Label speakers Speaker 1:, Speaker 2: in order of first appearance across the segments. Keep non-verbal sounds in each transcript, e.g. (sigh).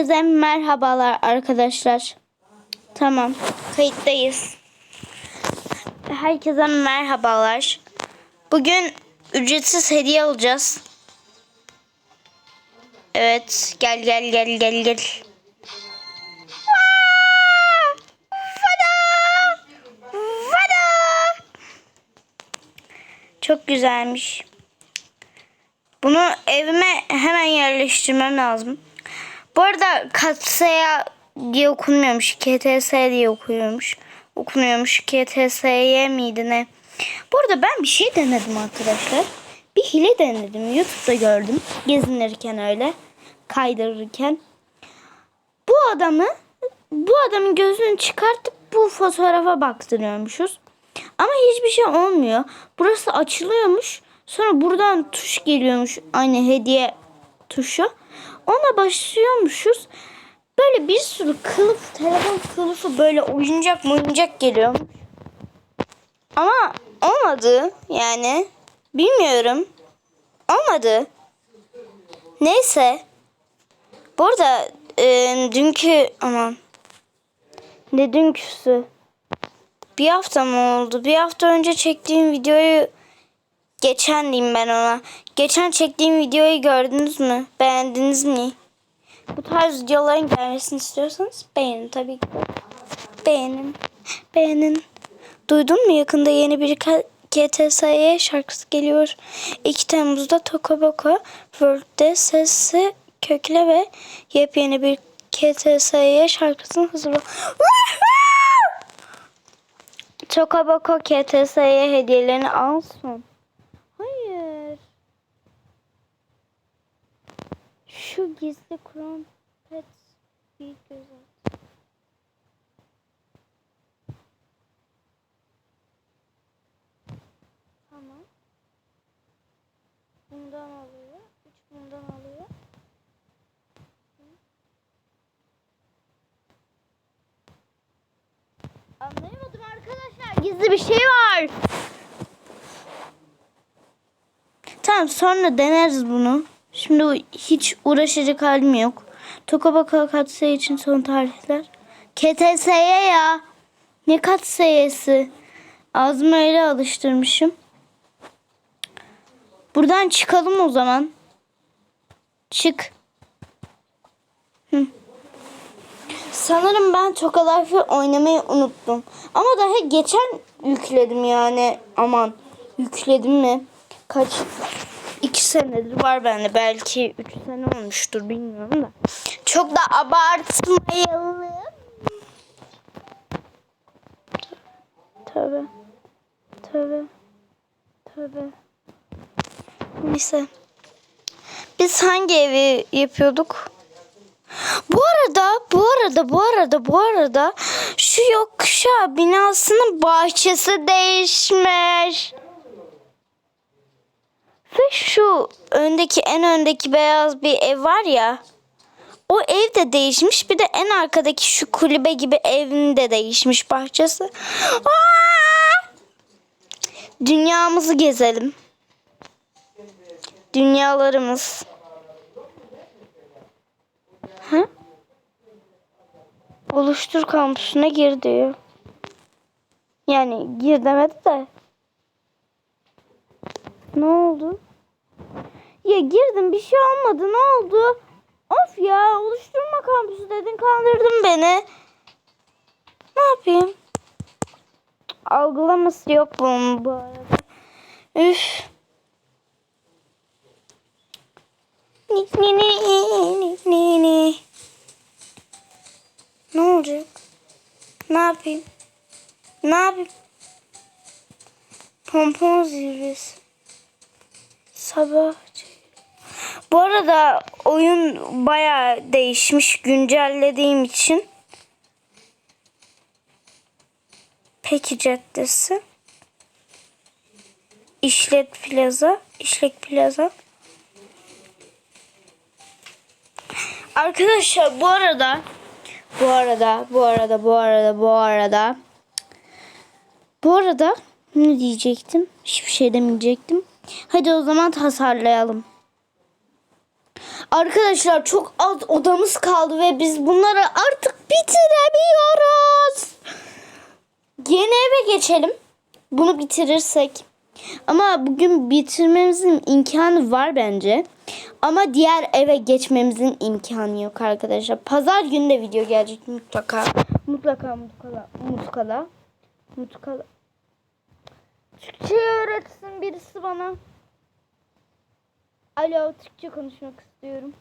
Speaker 1: Herkese merhabalar arkadaşlar. Tamam, kayıttayız. Herkese merhabalar. Bugün ücretsiz hediye alacağız. Evet, gel gel gel gel gel. Çok güzelmiş. Bunu evime hemen yerleştirmem lazım. Bu arada katsaya diye okunmuyormuş. KTS diye okuyormuş. Okunuyormuş. KTSY miydi ne? Bu arada ben bir şey denedim arkadaşlar. Bir hile denedim. Youtube'da gördüm. Gezinirken öyle. Kaydırırken. Bu adamı bu adamın gözünü çıkartıp bu fotoğrafa baktırıyormuşuz. Ama hiçbir şey olmuyor. Burası açılıyormuş. Sonra buradan tuş geliyormuş. Aynı hediye tuşu. Ona başlıyormuşuz. Böyle bir sürü kılıf, telefon kılıfı böyle oyuncak oyuncak geliyor. Ama olmadı yani. Bilmiyorum. Olmadı. Neyse. Bu arada e, dünkü aman ne dünküsü bir hafta mı oldu? Bir hafta önce çektiğim videoyu geçen diyeyim ben ona. Geçen çektiğim videoyu gördünüz mü? Beğendiniz mi? Bu tarz videoların gelmesini istiyorsanız beğenin tabii ki. Beğenin. Beğenin. Duydun mu yakında yeni bir K- KTSY şarkısı geliyor. 2 Temmuz'da Tokoboko World'de sesi kökle ve yepyeni bir KTSY şarkısını hazırla. Tokoboko KTS'ye hediyelerini alsın. Hayır. Şu gizli Chrome Pet bir göz at. Tamam. Bundan alıyor. Üç bundan alıyor. Anlayamadım arkadaşlar. Gizli bir şey var. Tamam sonra deneriz bunu. Şimdi hiç uğraşacak halim yok. Tokabaka katsayı için son tarihler. KTS'ye ya. Ne katsayısı? Ağzımı öyle alıştırmışım. Buradan çıkalım o zaman. Çık. Hı. Sanırım ben Tokalarfı oynamayı unuttum. Ama daha geçen yükledim yani. Aman yükledim mi? Kaç? İki senedir var bende. Belki üç sene olmuştur bilmiyorum da. Çok da abartmayalım. Tövbe. Tövbe. Tövbe. Neyse. Biz hangi evi yapıyorduk? Bu arada, bu arada, bu arada, bu arada şu yokuşa binasının bahçesi değişmiş. Ve şu öndeki en öndeki beyaz bir ev var ya. O ev de değişmiş. Bir de en arkadaki şu kulübe gibi evin de değişmiş bahçesi. Aa! Dünyamızı gezelim. Dünyalarımız. Ha? Oluştur kampüsüne gir diyor. Yani gir demedi de. Ne oldu? Ya girdim bir şey olmadı ne oldu? Of ya oluşturma kampüsü dedin kandırdın beni. Ne yapayım? Algılaması yok bunun bu arada. Üf. Ni ni ni ni ni ni. Ne olacak? Ne yapayım? Ne yapayım? Pompon zirvesi. Sabah. Bu arada oyun bayağı değişmiş güncellediğim için. Peki Caddesi. İşlet Plaza. İşlek Plaza. Arkadaşlar bu arada bu arada bu arada bu arada bu arada bu arada ne diyecektim? Hiçbir şey demeyecektim. Hadi o zaman tasarlayalım. Arkadaşlar çok az odamız kaldı ve biz bunları artık bitiremiyoruz. Yeni eve geçelim. Bunu bitirirsek. Ama bugün bitirmemizin imkanı var bence. Ama diğer eve geçmemizin imkanı yok arkadaşlar. Pazar günü de video gelecek mutlaka. Mutlaka mutlaka mutlaka. Mutlaka. Türkçe öğretsin birisi bana. Alo Türkçe konuşmak istiyorum.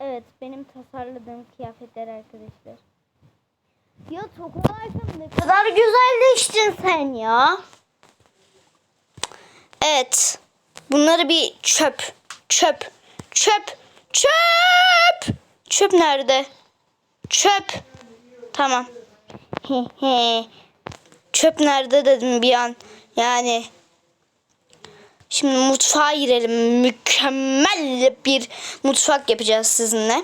Speaker 1: Evet benim tasarladığım kıyafetler arkadaşlar. Ya Tokunay'cım ne kadar güzelleştin sen ya. Evet. Bunları bir çöp. Çöp. Çöp. Çöp. Çöp nerede? Çöp. Tamam. Çöp nerede dedim bir an. Yani Şimdi mutfağa girelim. Mükemmel bir mutfak yapacağız sizinle.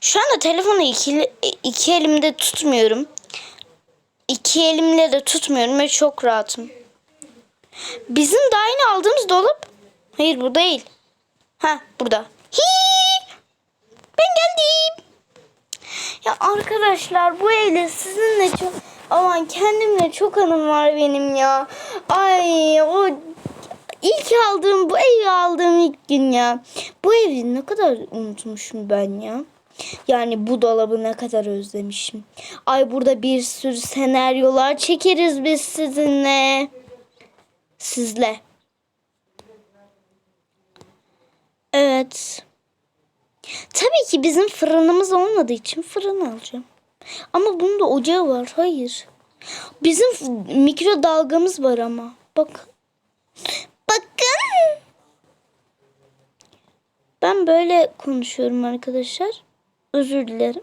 Speaker 1: Şu anda telefonu iki, iki elimde tutmuyorum. İki elimle de tutmuyorum ve çok rahatım. Bizim daha yeni aldığımız dolap. Hayır bu değil. Ha burada. Hi! Ben geldim. Ya arkadaşlar bu evle sizinle çok aman kendimle çok anım var benim ya. Ay o ilk aldığım bu evi aldığım ilk gün ya. Bu evi ne kadar unutmuşum ben ya. Yani bu dolabı ne kadar özlemişim. Ay burada bir sürü senaryolar çekeriz biz sizinle. Sizle. Evet. Tabii ki bizim fırınımız olmadığı için fırın alacağım. Ama bunun da ocağı var. Hayır. Bizim mikrodalgamız var ama. Bak. Bakın. Ben böyle konuşuyorum arkadaşlar. Özür dilerim.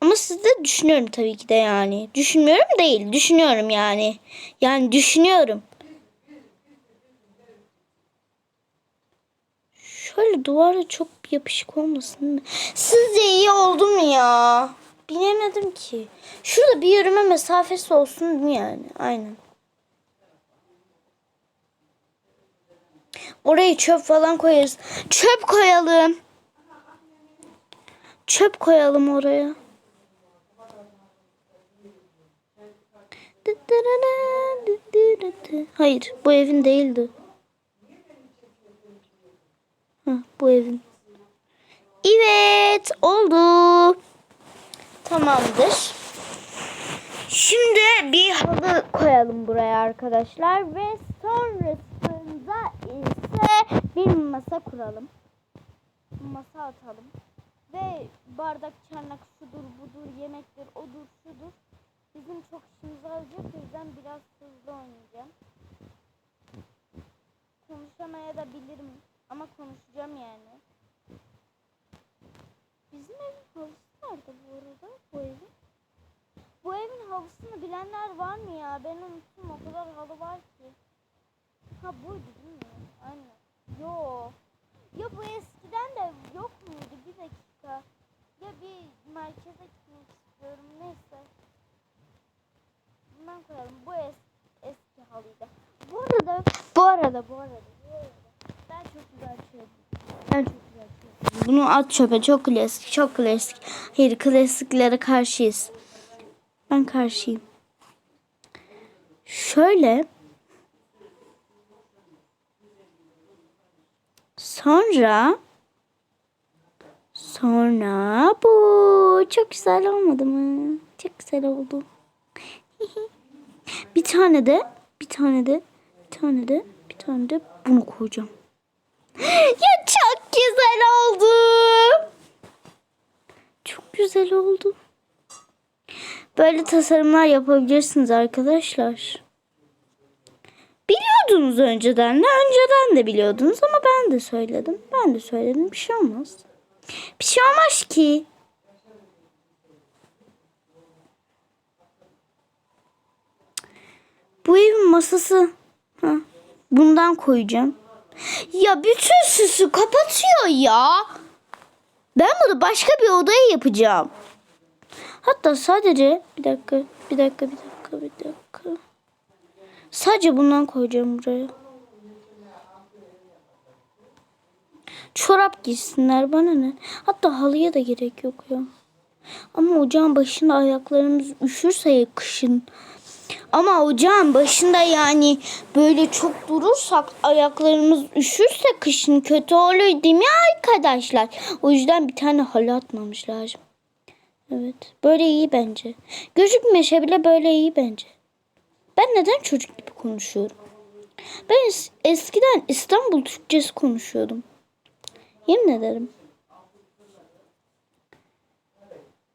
Speaker 1: Ama siz de düşünüyorum tabii ki de yani. Düşünmüyorum değil. Düşünüyorum yani. Yani düşünüyorum. Şöyle duvara çok yapışık olmasın? Sizce iyi oldu mu ya? Bilemedim ki. Şurada bir yürüme mesafesi olsun mi yani? Aynen. Oraya çöp falan koyarız. Çöp koyalım. Çöp koyalım oraya. Hayır, bu evin değildi. Bu evin. Evet, oldu. Tamamdır. Şimdi bir halı koyalım buraya arkadaşlar ve sonrasında ise bir masa kuralım. Masa atalım. Ve bardak, çanak, şudur, budur, yemektir, odur, şudur. Bizim çok işimiz olacak. O yüzden biraz hızlı oynayacağım. Konuşamaya da bilirim. Ama konuşacağım yani. Bizim evin halısı nerede bu arada? Bu evin. Bu evin halısını bilenler var mı ya? Ben unuttum. O kadar halı var ki. Ha buydu değil mi? Aynen. Yo. Ya bu eskiden de yok muydu? Bir dakika. Ya bir merkeze gitmek istiyorum. Neyse. Bundan koyalım. Bu es eski halıydı. Bu arada, bu arada, bu arada, çok güzel şey. Ben çok güzel şey. Bunu at çöpe. Çok klasik, çok klasik. Hayır, klasiklere karşıyız. Ben karşıyım. Şöyle. Sonra sonra bu çok güzel olmadı mı? Çok güzel oldu. (laughs) bir tane de bir tane de bir tane de bir tane de bunu koyacağım. Ya çok güzel oldu. Çok güzel oldu. Böyle tasarımlar yapabilirsiniz arkadaşlar. Biliyordunuz önceden de. Önceden de biliyordunuz ama ben de söyledim. Ben de söyledim. Bir şey olmaz. Bir şey olmaz ki. Bu evin masası. Ha, bundan koyacağım. Ya bütün süsü kapatıyor ya. Ben bunu başka bir odaya yapacağım. Hatta sadece bir dakika, bir dakika, bir dakika, bir dakika. Sadece bundan koyacağım buraya. Çorap giysinler bana ne? Hatta halıya da gerek yok ya. Ama ocağın başında ayaklarımız üşürse ya kışın ama ocağın başında yani böyle çok durursak ayaklarımız üşürse kışın kötü olur değil mi arkadaşlar? O yüzden bir tane halı atmamış lazım. Evet. Böyle iyi bence. Gözükmese bile böyle iyi bence. Ben neden çocuk gibi konuşuyorum? Ben es- eskiden İstanbul Türkçesi konuşuyordum. Yemin ederim.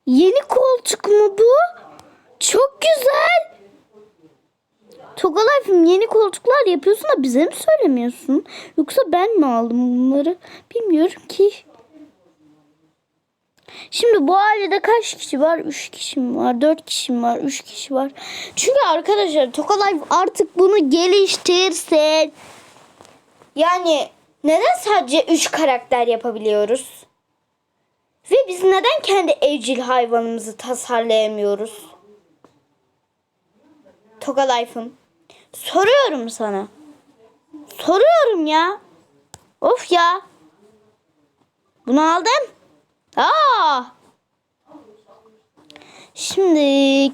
Speaker 1: Yeni koltuk mu bu? Çok güzel. Togalife'im yeni koltuklar yapıyorsun da bize mi söylemiyorsun? Yoksa ben mi aldım bunları? Bilmiyorum ki. Şimdi bu ailede kaç kişi var? 3 kişi mi var? 4 kişi mi var? 3 kişi var. Çünkü arkadaşlar Tokalife artık bunu geliştirsin. Yani neden sadece 3 karakter yapabiliyoruz? Ve biz neden kendi evcil hayvanımızı tasarlayamıyoruz? Tokalife'ım. Soruyorum sana. Soruyorum ya. Of ya. Bunu aldım. Aa! Şimdi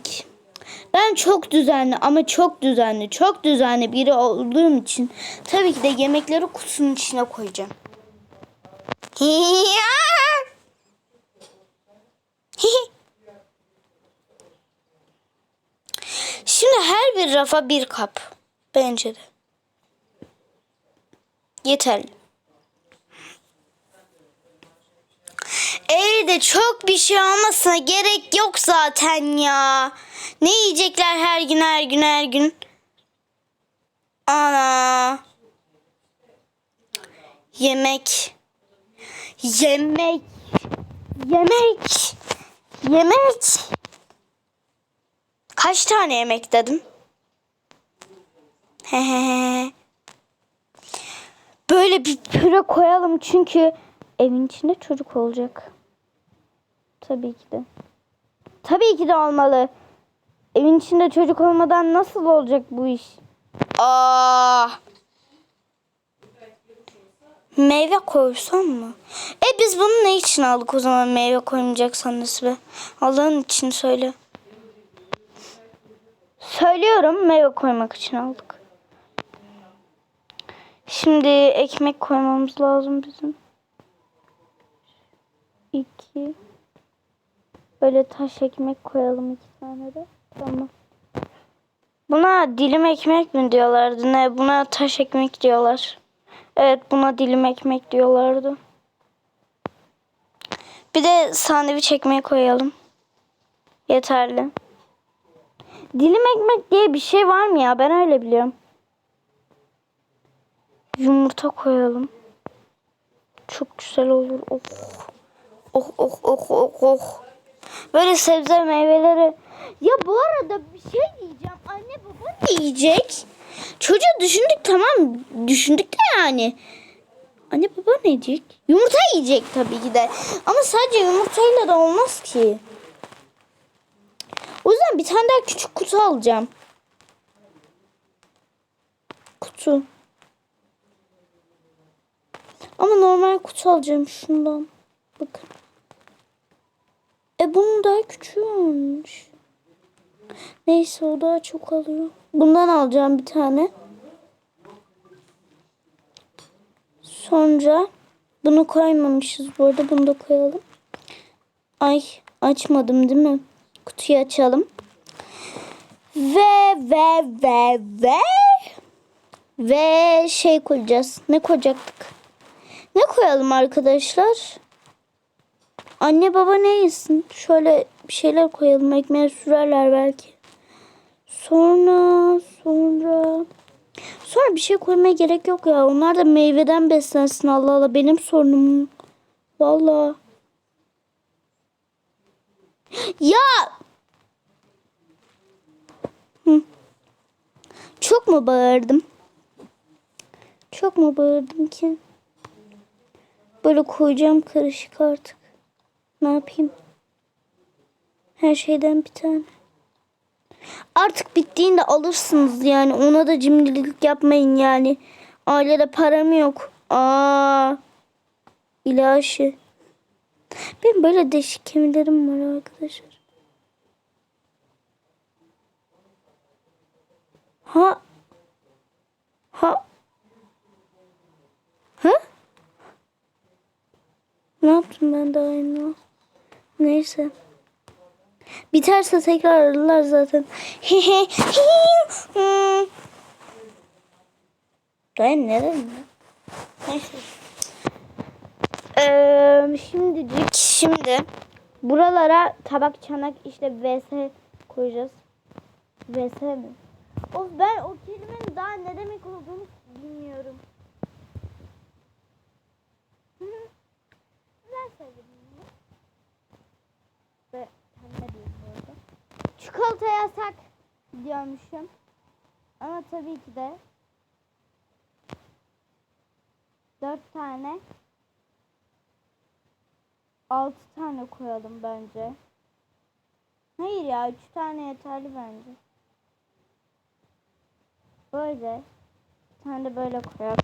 Speaker 1: ben çok düzenli ama çok düzenli, çok düzenli biri olduğum için tabii ki de yemekleri kutunun içine koyacağım. (laughs) Şimdi her bir rafa bir kap. Bence de. Yeterli. Evde çok bir şey olmasına gerek yok zaten ya. Ne yiyecekler her gün her gün her gün? Ana. Yemek. Yemek. Yemek. Yemek. Kaç tane yemek dedim? Hehehe. Böyle bir püre koyalım çünkü evin içinde çocuk olacak. Tabii ki de. Tabii ki de olmalı. Evin içinde çocuk olmadan nasıl olacak bu iş? Aa. Meyve koysam mı? E biz bunu ne için aldık o zaman meyve koymayacaksan Nesibe? Allah'ın için söyle. Söylüyorum meyve koymak için aldık. Şimdi ekmek koymamız lazım bizim. İki. Böyle taş ekmek koyalım iki tane de. Tamam. Buna dilim ekmek mi diyorlardı ne? Buna taş ekmek diyorlar. Evet buna dilim ekmek diyorlardı. Bir de sandviç ekmeği koyalım. Yeterli. Dilim ekmek diye bir şey var mı ya? Ben öyle biliyorum. Yumurta koyalım. Çok güzel olur. Oh. Oh oh oh oh oh. Böyle sebze meyveleri. Ya bu arada bir şey diyeceğim. Anne baba ne yiyecek? Çocuğu düşündük tamam. Düşündük de yani. Anne baba ne yiyecek? Yumurta yiyecek tabii ki de. Ama sadece yumurtayla da olmaz ki. O yüzden bir tane daha küçük kutu alacağım. Kutu. Ama normal kutu alacağım şundan. Bakın. E bunun daha küçüğü olmuş. Neyse o daha çok alıyor. Bundan alacağım bir tane. Sonra bunu koymamışız bu arada. Bunu da koyalım. Ay açmadım değil mi? Kutuyu açalım. Ve ve ve ve ve şey koyacağız. Ne koyacaktık? Ne koyalım arkadaşlar? Anne baba ne yesin? Şöyle bir şeyler koyalım. Ekmeğe sürerler belki. Sonra sonra sonra bir şey koymaya gerek yok ya. Onlar da meyveden beslensin Allah Allah. Benim sorunum. Vallahi. Ya. Çok mu bağırdım? Çok mu bağırdım ki? Böyle koyacağım karışık artık. Ne yapayım? Her şeyden bir tane. Artık bittiğinde alırsınız yani. Ona da cimrilik yapmayın yani. Ailede param yok. Aa. İlahi. Benim böyle değişik kemilerim var arkadaşlar. Ha. Ha. Ha? Ne yaptım ben daha yeni? Neyse. Biterse tekrar ararlar zaten. Hmm. (laughs) Ben ne dedim ya? Neyse. Ee, şimdicik şimdi buralara tabak çanak işte vs koyacağız. Vs mi? Of ben o kelimenin daha ne demek olduğunu bilmiyorum. Hı hı. Ver sevgilim. Ve kendime diyeyim bu arada. Çikolata yasak diyormuşum. Ama tabii ki de dört tane altı tane koyalım bence. Hayır ya üç tane yeterli bence. Böyle. Bir tane de böyle koyak.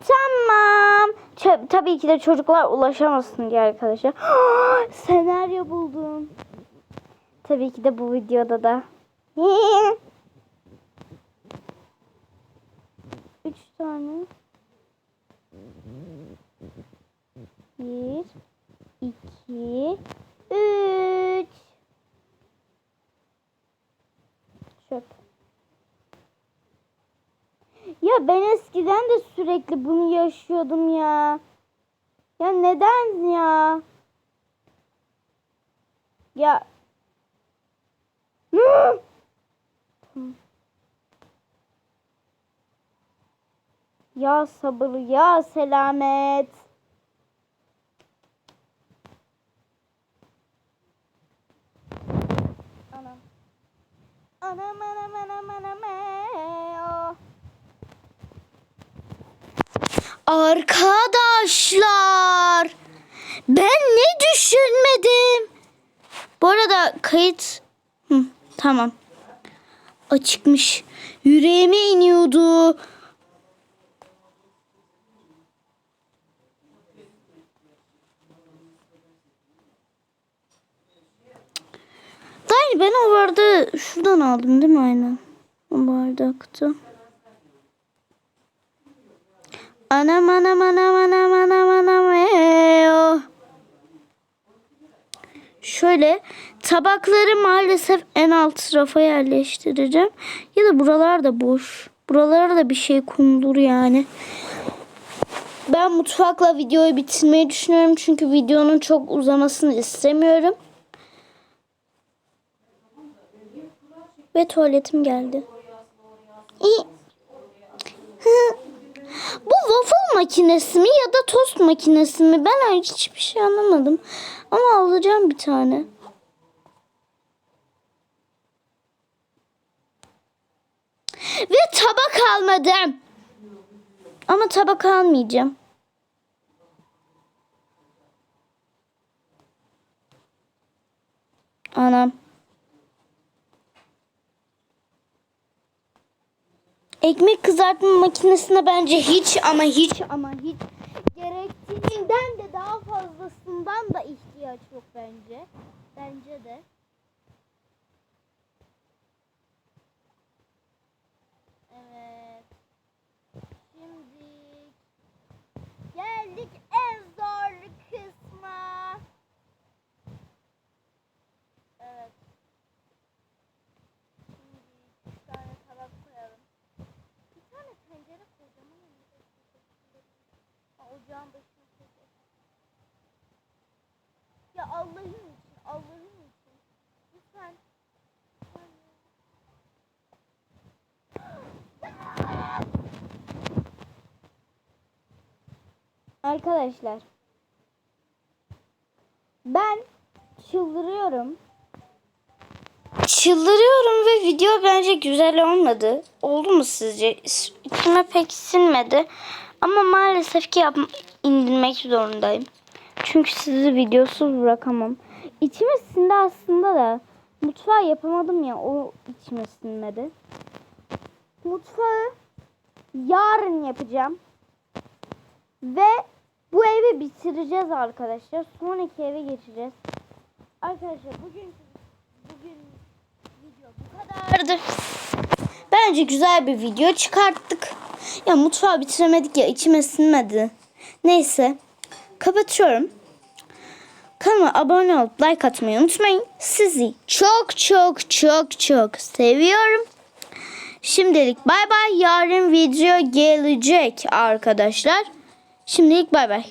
Speaker 1: Tamam. Ç- tabii ki de çocuklar ulaşamasın diye arkadaşlar. (gasps) Senaryo buldum. Tabii ki de bu videoda da. (laughs) Üç tane. Bir, iki, üç. Çöp. Ya ben eskiden de sürekli bunu yaşıyordum ya. Ya neden ya? Ya. Ya sabır ya selamet. Anam. Anam anam anam anam. oh. Arkadaşlar ben ne düşünmedim. Bu arada kayıt Hı, tamam açıkmış. Yüreğime iniyordu. Dayı ben o bardağı şuradan aldım değil mi aynen? O bardakta. Anam anam anam anam anam anam eyo. Şöyle tabakları maalesef en alt rafa yerleştireceğim. Ya da buralar da boş. Buralara da bir şey konulur yani. Ben mutfakla videoyu bitirmeyi düşünüyorum. Çünkü videonun çok uzamasını istemiyorum. Ve tuvaletim geldi. Bu waffle makinesi mi ya da tost makinesi mi? Ben hiçbir şey anlamadım. Ama alacağım bir tane. Ve tabak almadım. Ama tabak almayacağım. Anam. Ekmek kızartma makinesine bence hiç ama hiç ama hiç gerektiğinden de daha fazlasından da ihtiyaç yok bence. Bence de. Evet. Şimdi geldik en zor kısma. Evet. Şimdi üç tane tabak koyalım. Bir tane tencere koyacağım ama ne de Ocağın başına koyacağım. Ya Allah'ın için, Allah'ın için. Lütfen. Arkadaşlar. Ben çıldırıyorum. Çıldırıyorum ve video bence güzel olmadı. Oldu mu sizce? İçime pek sinmedi. Ama maalesef ki yap indirmek zorundayım. Çünkü sizi videosuz bırakamam. İçime sindi aslında da. Mutfağı yapamadım ya o içime sinmedi. Mutfağı yarın yapacağım. Ve bu evi bitir bitireceğiz arkadaşlar. Sonraki eve geçeceğiz. Arkadaşlar bugün bugün video bu kadardı. Bence güzel bir video çıkarttık. Ya mutfağı bitiremedik ya içime sinmedi. Neyse kapatıyorum. Kanalıma abone olup like atmayı unutmayın. Sizi çok çok çok çok seviyorum. Şimdilik bay bay. Yarın video gelecek arkadaşlar. Şimdilik bay bay.